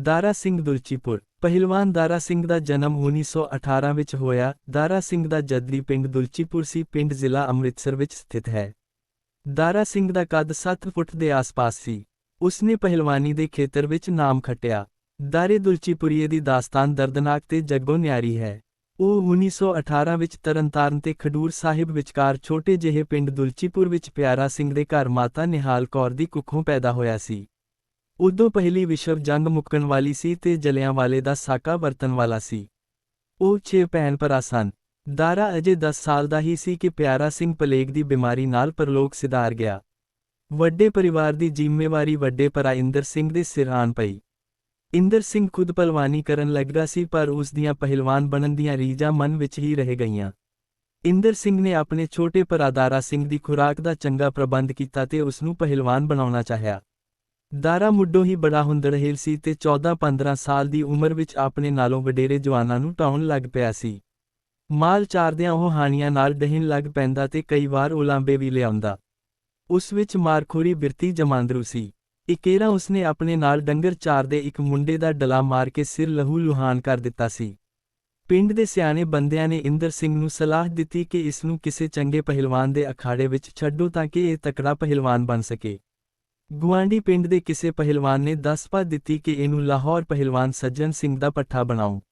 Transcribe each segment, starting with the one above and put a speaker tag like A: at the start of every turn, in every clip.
A: ਦਾਰਾ ਸਿੰਘ ਦੁਲਚੀਪੁਰ ਪਹਿਲਵਾਨ ਦਾਰਾ ਸਿੰਘ ਦਾ ਜਨਮ 1918 ਵਿੱਚ ਹੋਇਆ। ਦਾਰਾ ਸਿੰਘ ਦਾ ਜੱਦੀ ਪਿੰਡ ਦੁਲਚੀਪੁਰ ਸੀ, ਪਿੰਡ ਜ਼ਿਲ੍ਹਾ ਅੰਮ੍ਰਿਤਸਰ ਵਿੱਚ ਸਥਿਤ ਹੈ। ਦਾਰਾ ਸਿੰਘ ਦਾ ਕੱਦ 7 ਫੁੱਟ ਦੇ ਆਸ-ਪਾਸ ਸੀ। ਉਸਨੇ ਪਹਿਲਵਾਨੀ ਦੇ ਖੇਤਰ ਵਿੱਚ ਨਾਮ ਖੱਟਿਆ। ਦਾਰੇ ਦੁਲਚੀਪੁਰੀਏ ਦੀ ਦਾਸਤਾਨ ਦਰਦਨਾਕ ਤੇ ਜੱਗੋ ਨਿਆਰੀ ਹੈ। ਉਹ 1918 ਵਿੱਚ ਤਰਨਤਾਰਨ ਤੇ ਖਡੂਰ ਸਾਹਿਬ ਵਿਚਕਾਰ ਛੋਟੇ ਜਿਹੇ ਪਿੰਡ ਦੁਲਚੀਪੁਰ ਵਿੱਚ ਪਿਆਰਾ ਸਿੰਘ ਦੇ ਘਰ ਮਾਤਾ ਨਿਹਾਲ ਕੌਰ ਦੀ ਕੁੱਖੋਂ ਪੈਦਾ ਹੋਇਆ ਸੀ। ਉਦੋਂ ਪਹਿਲੀ ਵਿਸ਼ਵ ਜੰਗ ਮੁੱਕਣ ਵਾਲੀ ਸੀ ਤੇ ਜਲਿਆਂਵਾਲੇ ਦਾ ਸਾਕਾ ਵਰਤਣ ਵਾਲਾ ਸੀ। ਉਹ ਛੇ ਭੈਣ ਭਰਾ ਸਨ। ਦਾਰਾ ਅਜੇ 10 ਸਾਲ ਦਾ ਹੀ ਸੀ ਕਿ ਪਿਆਰਾ ਸਿੰਘ ਪਲੇਗ ਦੀ ਬਿਮਾਰੀ ਨਾਲ ਪਰਲੋਕ ਸਿਧਾਰ ਗਿਆ। ਵੱਡੇ ਪਰਿਵਾਰ ਦੀ ਜ਼ਿੰਮੇਵਾਰੀ ਵੱਡੇ ਭਰਾ ਇੰਦਰ ਸਿੰਘ ਦੇ ਸਿਰ ਪਈ। ਇੰਦਰ ਸਿੰਘ ਖੁਦ ਪਹਿਲਵਾਨੀ ਕਰਨ ਲੱਗਾ ਸੀ ਪਰ ਉਸ ਦੀਆਂ ਪਹਿਲਵਾਨ ਬਣਨ ਦੀਆਂ ਰੀਝਾਂ ਮਨ ਵਿੱਚ ਹੀ ਰਹਿ ਗਈਆਂ। ਇੰਦਰ ਸਿੰਘ ਨੇ ਆਪਣੇ ਛੋਟੇ ਭਰਾ ਦਾਰਾ ਸਿੰਘ ਦੀ ਖੁਰਾਕ ਦਾ ਚੰਗਾ ਪ੍ਰਬੰਧ ਕੀਤਾ ਤੇ ਉਸ ਨੂੰ ਪਹਿਲਵਾਨ ਬਣਾਉਣਾ ਚਾਹਿਆ। ਦਾਰਾ ਮੁੱਢੋਂ ਹੀ ਬੜਾ ਹੁੰਦੜਹੇਲ ਸੀ ਤੇ 14-15 ਸਾਲ ਦੀ ਉਮਰ ਵਿੱਚ ਆਪਣੇ ਨਾਲੋਂ ਵਡੇਰੇ ਜਵਾਨਾਂ ਨੂੰ ਟਾਉਣ ਲੱਗ ਪਿਆ ਸੀ। ਮਾਲ ਚਾਰਦਿਆਂ ਉਹ ਹਾਨੀਆਂ ਨਾਲ ਡਹਿਣ ਲੱਗ ਪੈਂਦਾ ਤੇ ਕਈ ਵਾਰ ਉਲਾਂਬੇ ਵੀ ਲਿਆਉਂਦਾ। ਉਸ ਵਿੱਚ ਮਾਰਖੋਰੀ ਬਿਰਤੀ ਜਮਾਂਦਰੂ ਸੀ। ਇਕੇਰਾ ਉਸਨੇ ਆਪਣੇ ਨਾਲ ਡੰਗਰ ਚਾਰਦੇ ਇੱਕ ਮੁੰਡੇ ਦਾ ਡਲਾ ਮਾਰ ਕੇ ਸਿਰ ਲਹੂ ਲੁਹਾਨ ਕਰ ਦਿੱਤਾ ਸੀ। ਪਿੰਡ ਦੇ ਸਿਆਣੇ ਬੰਦਿਆਂ ਨੇ ਇੰਦਰ ਸਿੰਘ ਨੂੰ ਸਲਾਹ ਦਿੱਤੀ ਕਿ ਇਸ ਨੂੰ ਕਿਸੇ ਚੰਗੇ ਪਹਿਲਵਾਨ ਦੇ ਅਖਾੜੇ ਵਿੱਚ ਛੱਡੋ ਤਾਂ ਕਿ ਇਹ ਤਕੜਾ ਪਹਿਲਵਾਨ ਬਣ ਸਕੇ। ਗੁਆਂਢੀ ਪਿੰਡ ਦੇ ਕਿਸੇ ਪਹਿਲਵਾਨ ਨੇ ਦੱਸ ਪਾ ਦਿੱਤੀ ਕਿ ਇਹਨੂੰ ਲਾਹੌਰ ਪਹਿਲਵਾਨ ਸੱਜਣ ਸਿੰਘ ਦਾ ਪੱਠਾ ਬਣਾਓ।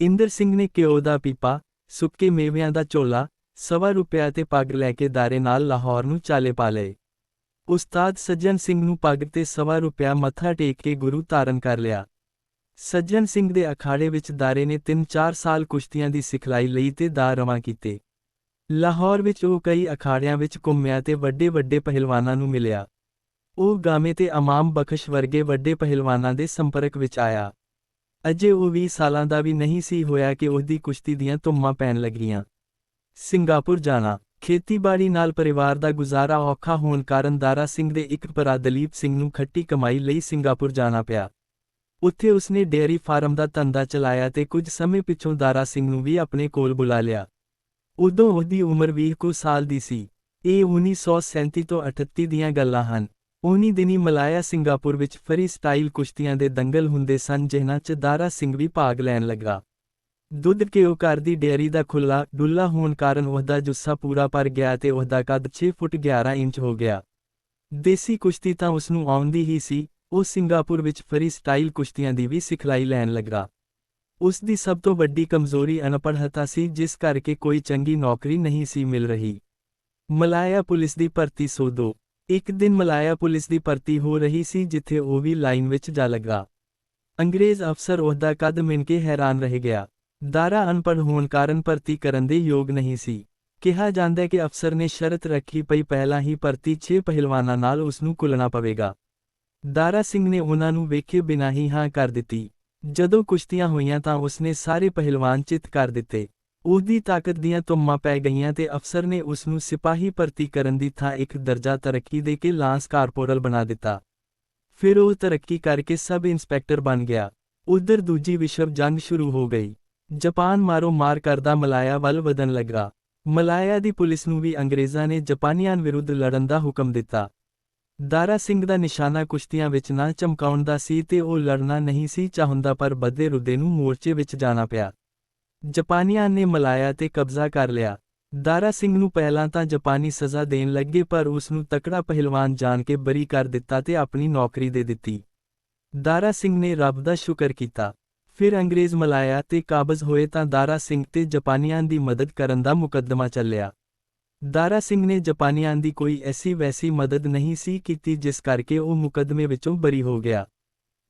A: ਇੰਦਰ ਸਿੰਘ ਨੇ ਘਿਓ ਦਾ ਪੀਪਾ, ਸੁੱਕੇ ਮੇਵਿਆਂ ਦਾ ਝੋਲਾ, ਸਵਾ ਰੁਪਿਆ ਤੇ ਪੱਗ ਲੈ ਕੇ ਦਾਰੇ ਨਾਲ ਲਾਹੌਰ ਨੂੰ ਚਾਲੇ ਪਾ ਲਏ। ਉਸਤਾਦ ਸੱਜਣ ਸਿੰਘ ਨੂੰ ਪੱਗ ਤੇ ਸਵਾ ਰੁਪਿਆ ਮੱਥਾ ਟੇਕ ਕੇ ਗੁਰੂ ਧਾਰਨ ਕਰ ਲਿਆ। ਸੱਜਣ ਸਿੰਘ ਦੇ ਅਖਾੜੇ ਵਿੱਚ ਦਾਰੇ ਨੇ 3-4 ਸਾਲ ਕੁਸ਼ਤੀਆਂ ਦੀ ਸਿਖਲਾਈ ਲਈ ਤੇ ਦਾ ਰਵਾਂ ਕੀਤੇ। ਲਾਹੌਰ ਵਿੱਚ ਉਹ ਕਈ ਅਖਾੜਿਆਂ ਵਿੱਚ ਘੁੰਮਿਆ ਤੇ ਵੱਡੇ-ਵੱਡੇ ਪਹਿਲਵਾਨਾਂ ਨੂੰ ਮਿਲਿਆ। ਉਹ ਗਾਮੇ ਤੇ ਅਮਾਮ ਬਖਸ਼ ਵਰਗੇ ਵੱਡੇ ਪਹਿਲਵਾਨਾਂ ਦੇ ਸੰਪਰਕ ਵਿੱਚ ਆਇਆ। ਅਜੇ ਉਹ 20 ਸਾਲਾਂ ਦਾ ਵੀ ਨਹੀਂ ਸੀ ਹੋਇਆ ਕਿ ਉਹਦੀ ਕੁਸ਼ਤੀ ਦੀਆਂ ਧੁੰਮਾਂ ਪੈਣ ਲੱਗੀਆਂ। ਸਿੰਗਾਪੁਰ ਜਾਣਾ। ਖੇਤੀਬਾੜੀ ਨਾਲ ਪਰਿਵਾਰ ਦਾ ਗੁਜ਼ਾਰਾ ਔਖਾ ਹੋਣ ਕਾਰਨ ਦਾਰਾ ਸਿੰਘ ਦੇ ਇੱਕ ਭਰਾ ਦਲੀਪ ਸਿੰਘ ਨੂੰ ਖੱਟੀ ਕਮਾਈ ਲਈ ਸਿੰਗਾਪੁਰ ਜਾਣਾ ਪਿਆ। ਉੱਥੇ ਉਸਨੇ ਡੇਅਰੀ ਫਾਰਮ ਦਾ ਧੰਦਾ ਚਲਾਇਆ ਤੇ ਕੁਝ ਸਮੇਂ ਪਿੱਛੋਂ ਦਾਰਾ ਸਿੰਘ ਨੂੰ ਵੀ ਆਪਣੇ ਕੋਲ ਬੁਲਾ ਲਿਆ। ਉਦੋਂ ਉਹਦੀ ਉਮਰ 20 ਕੁ ਸਾਲ ਦੀ ਸੀ। ਇਹ 1937 ਤੋਂ 38 ਦੀਆਂ ਗੱਲਾਂ ਹਨ। ਉਨੀ ਦਿਨੀ ਮਲਾਇਆ ਸਿੰਗਾਪੁਰ ਵਿੱਚ ਫਰੀ ਸਟਾਈਲ ਕੁਸ਼ਤੀਆਂ ਦੇ ਦੰਗਲ ਹੁੰਦੇ ਸਨ, ਜਿਨ੍ਹਾਂ 'ਚ ਦਾਰਾ ਸਿੰਘ ਵੀ ਭਾਗ ਲੈਣ ਲੱਗਾ। ਦੁੱਧ ਘਿਓ ਘਰ ਦੀ ਡੇਅਰੀ ਦਾ ਖੁੱਲਾ ਡੁੱਲਾ ਹੋਣ ਕਾਰਨ ਉਹਦਾ ਜੁੱਸਾ ਪੂਰਾ ਭਰ ਗਿਆ ਤੇ ਉਹਦਾ ਕੱਦ 6 ਫੁੱਟ 11 ਇੰਚ ਹੋ ਗਿਆ। ਦੇਸੀ ਕੁਸ਼ਤੀ ਤਾਂ ਉਸ ਨੂੰ ਆਉਂਦੀ ਹੀ ਸੀ, ਉਹ ਸਿੰਗਾਪੁਰ ਵਿੱਚ ਫਰੀ ਸਟਾਈਲ ਕੁਸ਼ਤੀਆਂ ਦੀ ਵੀ ਸਿਖਲਾਈ ਲੈਣ ਲੱਗਾ। ਉਸ ਦੀ ਸਭ ਤੋਂ ਵੱਡੀ ਕਮਜ਼ੋਰੀ ਅਨਪੜ੍ਹਤਾ ਸੀ, ਜਿਸ ਕਰਕੇ ਕੋਈ ਚੰਗੀ ਨੌਕਰੀ ਨਹੀਂ ਸੀ ਮਿਲ ਰਹੀ। ਮਲਾਇਆ ਪੁਲਿਸ ਦੀ ਭਰਤੀ ਸੋਧੋ। ਇੱਕ ਦਿਨ ਮਲਾਇਆ ਪੁਲਿਸ ਦੀ ਭਰਤੀ ਹੋ ਰਹੀ ਸੀ ਜਿੱਥੇ ਉਹ ਵੀ ਲਾਈਨ ਵਿੱਚ ਜਾ ਲੱਗਾ। ਅੰਗਰੇਜ਼ ਅਫਸਰ ਉਹਦਾ ਕਦ ਮਿਣ ਕੇ ਹੈਰਾਨ ਰਹਿ ਗਿਆ। ਦਾਰਾ ਅਨਪੜ੍ਹ ਹੋਣ ਕਾਰਨ ਭਰਤੀ ਕਰਨ ਦੇ ਯੋਗ ਨਹੀਂ ਸੀ। ਕਿਹਾ ਜਾਂਦਾ ਹੈ ਕਿ ਅਫਸਰ ਨੇ ਸ਼ਰਤ ਰੱਖੀ ਪਈ ਪਹਿਲਾਂ ਹੀ ਭਰਤੀ 6 ਪਹਿਲਵਾਨਾਂ ਨਾਲ ਉਸ ਨੂੰ ਕੁਲਣਾ ਪਵੇਗਾ। ਦਾਰਾ ਸਿੰਘ ਨੇ ਉਹਨਾਂ ਨੂੰ ਵੇਖੇ ਬਿਨਾਂ ਹੀ ਹਾਂ ਕਰ ਦਿੱਤੀ। ਜਦੋਂ ਕੁਸ਼ਤੀਆਂ ਹੋਈਆਂ ਤਾਂ ਉਸਨੇ ਸਾਰੇ ਪਹਿਲਵਾਨ ਚਿੱਤ ਕਰ ਦਿੱਤੇ। ਉਹਦੀ ਤਾਕਤ ਦੀਆਂ ਤੁਮਾਂ ਪੈ ਗਈਆਂ ਤੇ ਅਫਸਰ ਨੇ ਉਸ ਨੂੰ ਸਿਪਾਹੀ ਭਰਤੀ ਕਰਨ ਦੀ ਥਾਂ ਇੱਕ ਦਰਜਾ ਤਰੱਕੀ ਦੇ ਕੇ ਲਾਂਸ ਕਾਰਪੋਰਲ ਬਣਾ ਦਿੱਤਾ। ਫਿਰ ਉਹ ਤਰੱਕੀ ਕਰਕੇ ਸਬ ਇੰਸਪੈਕਟਰ ਬਣ ਗਿਆ। ਉਧਰ ਦੂਜੀ ਵਿਸ਼ਵ ਜੰਗ ਸ਼ੁਰੂ ਹੋ ਗਈ। ਜਾਪਾਨ ਮਾਰੋ ਮਾਰ ਕਰਦਾ ਮਲਾਇਆ ਵੱਲ ਵਧਣ ਲੱਗਾ। ਮਲਾਇਆ ਦੀ ਪੁਲਿਸ ਨੂੰ ਵੀ ਅੰਗਰੇਜ਼ਾਂ ਨੇ ਜਾਪਾਨੀਆਂ ਵਿਰੁੱਧ ਲੜਨ ਦਾ ਹੁਕਮ ਦਿੱਤਾ। ਦਾਰਾ ਸਿੰਘ ਦਾ ਨਿਸ਼ਾਨਾ ਕੁਸ਼ਤੀਆਂ ਵਿੱਚ ਨਾ ਚਮਕਾਉਣ ਦਾ ਸੀ ਤੇ ਉਹ ਲੜਨਾ ਨਹੀਂ ਸੀ ਚਾਹੁੰਦਾ ਪਰ ਬੱਦੇ ਰੁੱਦੇ ਨੂੰ ਮੋਰਚੇ ਵਿੱਚ ਜਾਣਾ ਪਿਆ। ਜਾਪਾਨੀਆਂ ਨੇ ਮਲਾਇਆ ਤੇ ਕਬਜ਼ਾ ਕਰ ਲਿਆ। ਦਾਰਾ ਸਿੰਘ ਨੂੰ ਪਹਿਲਾਂ ਤਾਂ ਜਾਪਾਨੀ ਸਜ਼ਾ ਦੇਣ ਲੱਗੇ ਪਰ ਉਸ ਨੂੰ ਤਕੜਾ ਪਹਿਲਵਾਨ ਜਾਣ ਕੇ ਬਰੀ ਕਰ ਦਿੱਤਾ ਤੇ ਆਪਣੀ ਨੌਕਰੀ ਦੇ ਦਿੱਤੀ। ਦਾਰਾ ਸਿੰਘ ਨੇ ਰੱਬ ਦਾ ਸ਼ੁਕਰ ਕੀਤਾ। ਫਿਰ ਅੰਗਰੇਜ਼ ਮਲਾਇਆ ਤੇ ਕਾਬਜ਼ ਹੋਏ ਤਾਂ ਦਾਰਾ ਸਿੰਘ ਤੇ ਜਾਪਾਨੀਆਂ ਦੀ ਮਦਦ ਕਰਨ ਦਾ ਮੁਕੱਦਮਾ ਚੱਲਿਆ। ਦਾਰਾ ਸਿੰਘ ਨੇ ਜਾਪਾਨੀਆਂ ਦੀ ਕੋਈ ਐਸੀ ਵੈਸੀ ਮਦਦ ਨਹੀਂ ਸੀ ਕੀਤੀ ਜਿਸ ਕਰਕੇ ਉਹ ਮੁਕੱਦਮੇ ਵਿੱਚੋਂ ਬਰੀ ਹੋ ਗਿਆ।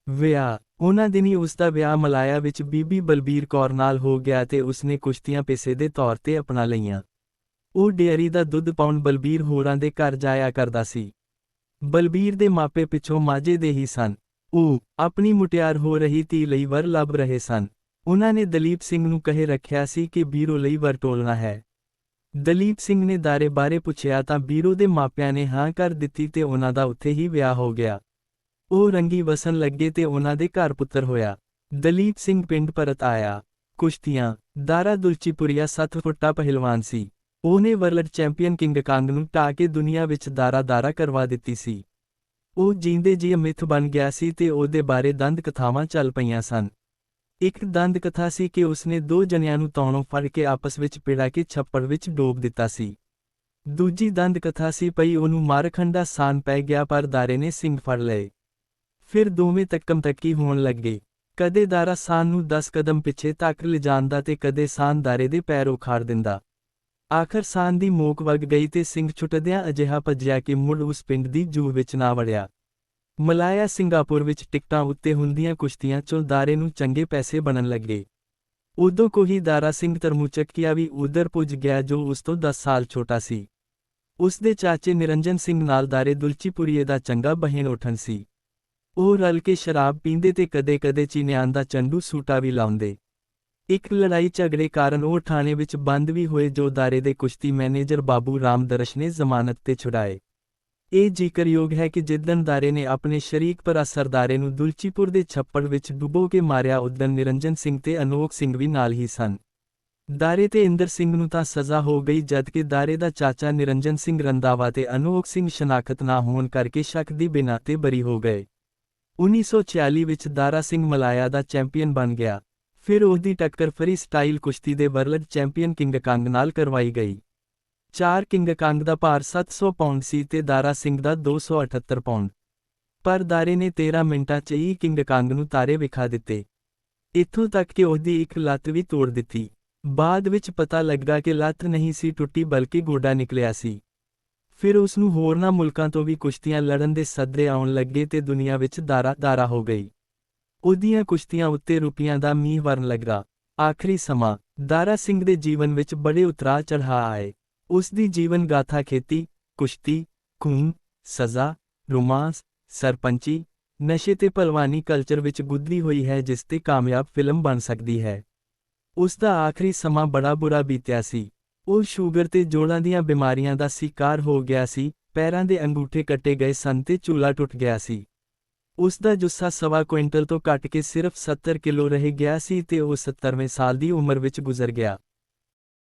A: ਵਿਆਹ ਉਹਨਾਂ ਦਿਨੀ ਉਸ ਦਾ ਵਿਆਹ ਮਲਾਇਆ ਵਿੱਚ ਬੀਬੀ ਬਲਬੀਰ ਕੌਰ ਨਾਲ ਹੋ ਗਿਆ ਤੇ ਉਸਨੇ ਕੁਸ਼ਤੀਆਂ ਪੈਸੇ ਦੇ ਤੌਰ ਤੇ ਅਪਣਾ ਲਈਆਂ। ਉਹ ਡੇਅਰੀ ਦਾ ਦੁੱਧ ਪਾਉਣ ਬਲਬੀਰ ਹੋਰਾਂ ਦੇ ਘਰ ਜਾਇਆ ਕਰਦਾ ਸੀ। ਬਲਬੀਰ ਦੇ ਮਾਪੇ ਪਿੱਛੋਂ ਮਾਝੇ ਦੇ ਹੀ ਸਨ। ਉਹ ਆਪਣੀ ਮੁਟਿਆਰ ਹੋ ਰਹੀ ਧੀ ਲਈ ਵਰ ਲੱਭ ਰਹੇ ਸਨ। ਉਹਨਾਂ ਨੇ ਦਲੀਪ ਸਿੰਘ ਨੂੰ ਕਹੇ ਰੱਖਿਆ ਸੀ ਕਿ ਬੀਰੋ ਲਈ ਵਰ ਟੋਲਣਾ ਹੈ। ਦਲੀਪ ਸਿੰਘ ਨੇ ਦਾਰੇ ਬਾਰੇ ਪੁੱਛਿਆ ਤਾਂ ਬੀਰੋ ਦੇ ਮਾਪਿਆਂ ਨੇ ਹਾਂ ਕਰ ਦਿੱਤੀ ਤੇ ਉਹਨਾਂ ਦਾ ਉੱਥੇ ਹੀ ਵਿਆਹ ਹੋ ਗਿਆ। ਉਹ ਰੰਗੀ ਵਸਣ ਲੱਗੇ ਤੇ ਉਹਨਾਂ ਦੇ ਘਰ ਪੁੱਤਰ ਹੋਇਆ। ਦਲੀਪ ਸਿੰਘ ਪਿੰਡ ਪਰਤ ਆਇਆ। ਕੁਸ਼ਤੀਆਂ, ਦਾਰਾ ਦੁਲਚੀਪੁਰੀਆ 7 ਫੁੱਟਾ ਪਹਿਲਵਾਨ ਸੀ। ਉਹਨੇ ਵਰਲਡ ਚੈਂਪੀਅਨ ਕਿੰਗ ਕਾਂਗ ਨੂੰ ਟਾ ਕੇ ਦੁਨੀਆ ਵਿੱਚ ਦਾਰਾ ਦਾਰਾ ਕਰਵਾ ਦਿੱਤੀ ਸੀ। ਉਹ ਜੀਂਦੇ ਜੀ ਮਿੱਥ ਬਣ ਗਿਆ ਸੀ ਤੇ ਉਹਦੇ ਬਾਰੇ ਦੰਦ ਕਥਾਵਾਂ ਚੱਲ ਪਈਆਂ ਸਨ। ਇੱਕ ਦੰਦ ਕਥਾ ਸੀ ਕਿ ਉਸਨੇ ਦੋ ਜਣਿਆਂ ਨੂੰ ਤੌਣੋਂ ਫੜ ਕੇ ਆਪਸ ਵਿੱਚ ਪਿੜਾ ਕੇ ਛੱਪੜ ਵਿੱਚ ਡੋਬ ਦਿੱਤਾ ਸੀ। ਦੂਜੀ ਦੰਦ ਕਥਾ ਸੀ ਪਈ ਉਹਨੂੰ ਮਾਰਖੰਡਾ ਸਾਨ ਪੈ ਗਿਆ ਪਰ ਦਾਰੇ ਨੇ ਸਿੰਘ ਫੜ ਲਏ। ਫਿਰ ਦੋਵੇਂ ਤੱਕਮ ਤੱਕੀ ਹੋਣ ਲੱਗੇ। ਕਦੇ ਦਾਰਾ ਸਾਨ ਨੂੰ 10 ਕਦਮ ਪਿੱਛੇ ਤੱਕ ਲਿਜਾਂਦਾ ਤੇ ਕਦੇ ਸਾਨ ਦਾਰੇ ਦੇ ਪੈਰ ਉਖਾੜ ਦਿੰਦਾ। ਆਖਰ ਸਾਨ ਦੀ ਮੋਕ ਵਗ ਗਈ ਤੇ ਸਿੰਘ ਛੁੱਟਦਿਆਂ ਅਜਿਹਾ ਭੱਜਿਆ ਕਿ ਮੁੜ ਉਸ ਪਿੰਡ ਦੀ ਜੂਹ ਵਿੱਚ ਨਾ ਵੜਿਆ। ਮਲਾਇਆ ਸਿੰਗਾਪੁਰ ਵਿੱਚ ਟਿਕਟਾਂ ਉੱਤੇ ਹੁੰਦੀਆਂ ਕੁਸ਼ਤੀਆਂ ਚੋਂ ਦਾਰੇ ਨੂੰ ਚੰਗੇ ਪੈਸੇ ਬਣਨ ਲੱਗੇ। ਉਦੋਂ ਕੋਈ ਦਾਰਾ ਸਿੰਘ ਤਰਮੂਚਕੀਆ ਵੀ ਉਧਰ ਪੁੱਜ ਗਿਆ ਜੋ ਉਸ ਤੋਂ 10 ਸਾਲ ਛੋਟਾ ਸੀ। ਉਸ ਦੇ ਚਾਚੇ ਨਿਰੰਜਨ ਸਿੰਘ ਨਾਲ ਦਾਰੇ ਦੁਲਚੀਪੁਰੀਏ ਦਾ ਚੰਗਾ ਬਹਿਣ ਉਠਣ ਸੀ। ਉਹ ਰਲ ਕੇ ਸ਼ਰਾਬ ਪੀਂਦੇ ਤੇ ਕਦੇ-ਕਦੇ ਚੀਨਿਆਂ ਦਾ ਚੰਡੂ ਸੂਟਾ ਵੀ ਲਾਉਂਦੇ। ਇੱਕ ਲੜਾਈ ਝਗੜੇ ਕਾਰਨ ਉਹ ਥਾਣੇ ਵਿੱਚ ਬੰਦ ਵੀ ਹੋਏ ਜੋ ਦਾਰੇ ਦੇ ਕੁਸ਼ਤੀ ਮੈਨੇਜਰ ਬਾਬੂ ਰਾਮ ਦਰਸ਼ ਨੇ ਜ਼ਮਾਨਤ ਤੇ ਛੁਡਾਏ। ਇਹ ਜ਼ਿਕਰਯੋਗ ਹੈ ਕਿ ਜਿੱਦਣ ਦਾਰੇ ਨੇ ਆਪਣੇ ਸ਼ਰੀਕ ਭਰਾ ਸਰਦਾਰੇ ਨੂੰ ਦੁਲਚੀਪੁਰ ਦੇ ਛੱਪੜ ਵਿੱਚ ਡੁਬੋ ਕੇ ਮਾਰਿਆ ਉਦਣ ਨਿਰੰਜਨ ਸਿੰਘ ਤੇ ਅਨੋਖ ਸਿੰਘ ਵੀ ਨਾਲ ਹੀ ਸਨ। ਦਾਰੇ ਤੇ ਇੰਦਰ ਸਿੰਘ ਨੂੰ ਤਾਂ ਸਜ਼ਾ ਹੋ ਗਈ, ਜਦਕਿ ਦਾਰੇ ਦਾ ਚਾਚਾ ਨਿਰੰਜਨ ਸਿੰਘ ਰੰਦਾਵਾ ਤੇ ਅਨੋਖ ਸਿੰਘ ਸ਼ਨਾਖਤ ਨਾ ਹੋਣ ਕਰਕੇ ਸ਼ੱਕ ਦੀ ਬਿਨਾਂ ਤੇ ਬਰੀ ਹੋ ਗਏ। 1946 ਵਿੱਚ ਦਾਰਾ ਸਿੰਘ ਮਲਾਇਆ ਦਾ ਚੈਂਪੀਅਨ ਬਣ ਗਿਆ। ਫਿਰ ਉਹਦੀ ਟੱਕਰ ਫਰੀ ਸਟਾਈਲ ਕੁਸ਼ਤੀ ਦੇ ਵਰਲਡ ਚੈਂਪੀਅਨ ਕਿੰਗ ਕੰਗ ਨਾਲ ਕਰਵਾਈ ਗਈ। ਚਾਰ ਕਿੰਗ ਕੰਗ ਦਾ ਭਾਰ 700 ਪਾਉਂਡ ਸੀ ਤੇ ਦਾਰਾ ਸਿੰਘ ਦਾ 278 ਪਾਉਂਡ। ਪਰ ਦਾਰੇ ਨੇ 13 ਮਿੰਟਾਂ 'ਚ ਹੀ ਕਿੰਗ ਕੰਗ ਨੂੰ ਤਾਰੇ ਵਿਖਾ ਦਿੱਤੇ। ਇੱਥੋਂ ਤੱਕ ਕਿ ਉਹਦੀ ਇੱਕ ਲੱਤ ਵੀ ਤੋੜ ਦਿੱਤੀ। ਬਾਅਦ ਵਿੱਚ ਪਤਾ ਲੱਗਾ ਕਿ ਲੱਤ ਨਹੀਂ ਸੀ ਟੁੱਟੀ ਬਲਕਿ ਗੋਡਾ ਨਿਕਲਿਆ ਸੀ। ਫਿਰ ਉਸ ਨੂੰ ਹੋਰਨਾਂ ਮੁਲਕਾਂ ਤੋਂ ਵੀ ਕੁਸ਼ਤੀਆਂ ਲੜਨ ਦੇ ਸੱਦੇ ਆਉਣ ਲੱਗੇ ਤੇ ਦੁਨੀਆ ਵਿੱਚ ਦਾਰਾ ਦਾਰਾ ਹੋ ਗਈ। ਉਹਦੀਆਂ ਕੁਸ਼ਤੀਆਂ ਉੱਤੇ ਰੁਪਈਆਂ ਦਾ ਮੀਂਹ ਵਰਨ ਲੱਗਾ। ਆਖਰੀ ਸਮਾਂ, ਦਾਰਾ ਸਿੰਘ ਦੇ ਜੀਵਨ ਵਿੱਚ ਬੜੇ ਉਤਰਾਅ ਚੜ੍ਹਾਅ ਆਏ। ਉਸ ਦੀ ਜੀਵਨ ਗਾਥਾ ਖੇਤੀ, ਕੁਸ਼ਤੀ, ਖੂਨ, ਸਜ਼ਾ, ਰੋਮਾਂਸ, ਸਰਪੰਚੀ, ਨਸ਼ੇ ਤੇ ਭਲਵਾਨੀ ਕਲਚਰ ਵਿੱਚ ਗੁੱਦਲੀ ਹੋਈ ਹੈ ਜਿਸ ਤੇ ਕਾਮਯਾਬ ਫਿਲਮ ਬਣ ਸਕਦੀ ਹੈ। ਉਸ ਦਾ ਆਖਰੀ ਸਮਾਂ ਬੜਾ ਬੁਰਾ ਬੀਤਿਆ ਸੀ। ਉਹ ਸ਼ੂਗਰ ਤੇ ਜੋੜਾਂ ਦੀਆਂ ਬਿਮਾਰੀਆਂ ਦਾ ਸ਼ਿਕਾਰ ਹੋ ਗਿਆ ਸੀ, ਪੈਰਾਂ ਦੇ ਅੰਗੂਠੇ ਕੱਟੇ ਗਏ ਸਨ ਤੇ ਚੂਲਾ ਟੁੱਟ ਗਿਆ ਸੀ। ਉਸ ਦਾ ਜੁੱਸਾ ਸਵਾ ਕੁਇੰਟਲ ਤੋਂ ਘੱਟ ਕੇ ਸਿਰਫ 70 ਕਿਲੋ ਰਹਿ ਗਿਆ ਸੀ ਤੇ ਉਹ 70ਵੇਂ ਸਾਲ ਦੀ ਉਮਰ ਵਿੱਚ ਗੁਜ਼ਰ ਗਿਆ।